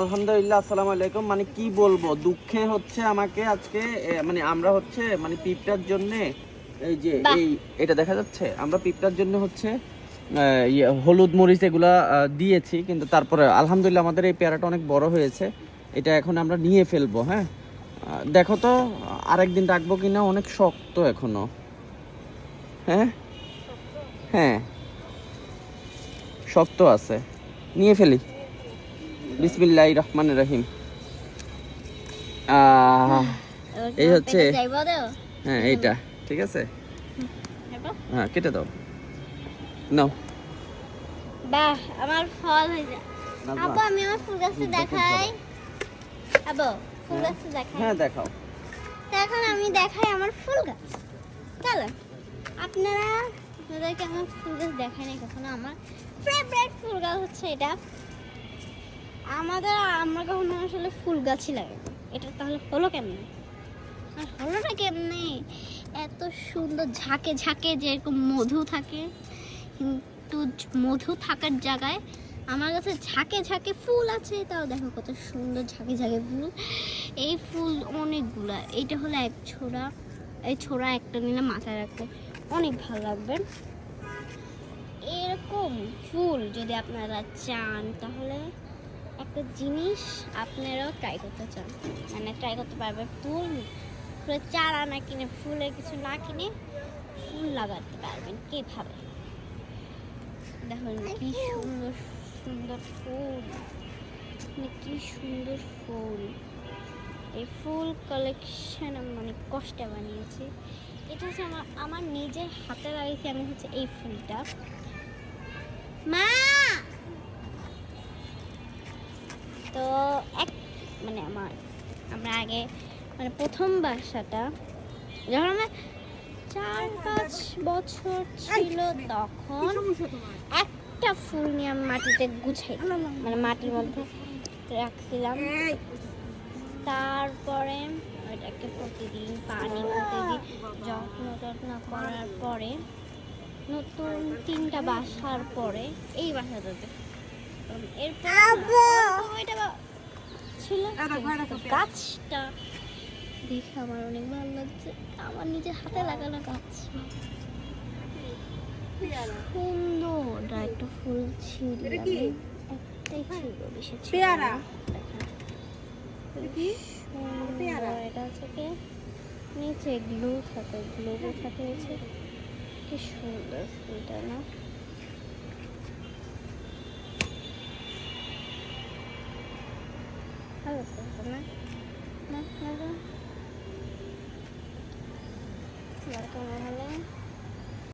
আলহামদুলিল্লাহ আসসালামু আলাইকুম। মানে কি বলব দুঃখে হচ্ছে আমাকে আজকে মানে আমরা হচ্ছে মানে পিঁপড়ার জন্য এই যে এই এটা দেখা যাচ্ছে? আমরা পিঁপড়ার জন্য হচ্ছে ইয়ে, হলুদ মরিচ এগুলা দিয়েছি কিন্তু তারপরে আলহামদুলিল্লাহ আমাদের এই পেয়ারাটা অনেক বড় হয়েছে। এটা এখন আমরা নিয়ে ফেলব হ্যাঁ? দেখো তো আরেকদিন রাখব কিনা অনেক শক্ত এখনও। হ্যাঁ? হ্যাঁ। শক্ত আছে। নিয়ে ফেলি। বিসমিল্লাহ রহমান রহিম। আহ, এই হচ্ছে হ্যাঁ এইটা ঠিক আছে? হ্যাঁ কেটে দাও। নাও। বাহ আমার ফল হয়ে আপু আমি আমার ফুল গাছটা গাছ দেখাই। ফুল গাছটা দেখাই। হ্যাঁ দেখাও। এখন আমি দেখাই আমার ফুল গাছ। চলো আপনারা আপনাদেরকে আমার ফুল গাছ দেখাই নাই কখনো আমার ফেভারিট ফুল গাছ হচ্ছে এটা। আমাদের, আমরা কখনো আসলে ফুল গাছই লাগে এটা তাহলে হলো কেমনে? আর হলোটা কেমনে? এত সুন্দর ঝাঁকে ঝাঁকে যেরকম মধু থাকে, কিন্তু মধু থাকার জায়গায় আমার কাছে ঝাঁকে ঝাঁকে ফুল আছে, তাও দেখো কত সুন্দর ঝাঁকে ঝাঁকে ফুল। এই ফুল অনেকগুলা, এইটা হলো এক ছোড়া, এই ছোড়া একটা নিলে মাথায় রাখলে অনেক ভালো লাগবে। এরকম ফুল যদি আপনারা চান, তাহলে একটা জিনিস আপনারাও ট্রাই করতে চান। মানে ট্রাই করতে পারবে ফুল ফুলের চারা না কিনে ফুলের কিছু না কিনে ফুল লাগাতে পারবেন কীভাবে? দেখুন কি সুন্দর সুন্দর ফুল। মানে কি সুন্দর ফুল। এই ফুল কালেকশন আমি অনেক কষ্টে বানিয়েছি। এটা হচ্ছে আমার আমার নিজের হাতে লাগিয়েছি আমি হচ্ছে এই ফুলটা। মা! আমরা আগে মানে প্রথম বাসাটা। যখন আমার চার পাঁচ বছর ছিল তখন একটা ফুল নিয়ে আমি মাটিতে গুছাই মানে মাটির মধ্যে রাখছিলাম। তারপরে ওইটাকে প্রতিদিন পানি প্রতিদিন যত্ন টত্ন করার পরে নতুন তিনটা বাসার পরে এই বাসাটাতে। এরপর ওইটা ছিল? গাছটা দেখে আমার অনেক ভালো লাগছে। আমার নিজের হাতে লাগানো গাছ। সুন্দর। একটা ফুল ছিল। একটাই ছিল বেশি পেয়ারা। এটা হচ্ছে কি? নিচে গ্লু থাকে গ্লু থাকে হচ্ছে কি সুন্দর ফুলটা না? ভালো লাগছে না না না না। এবার কেমন হলো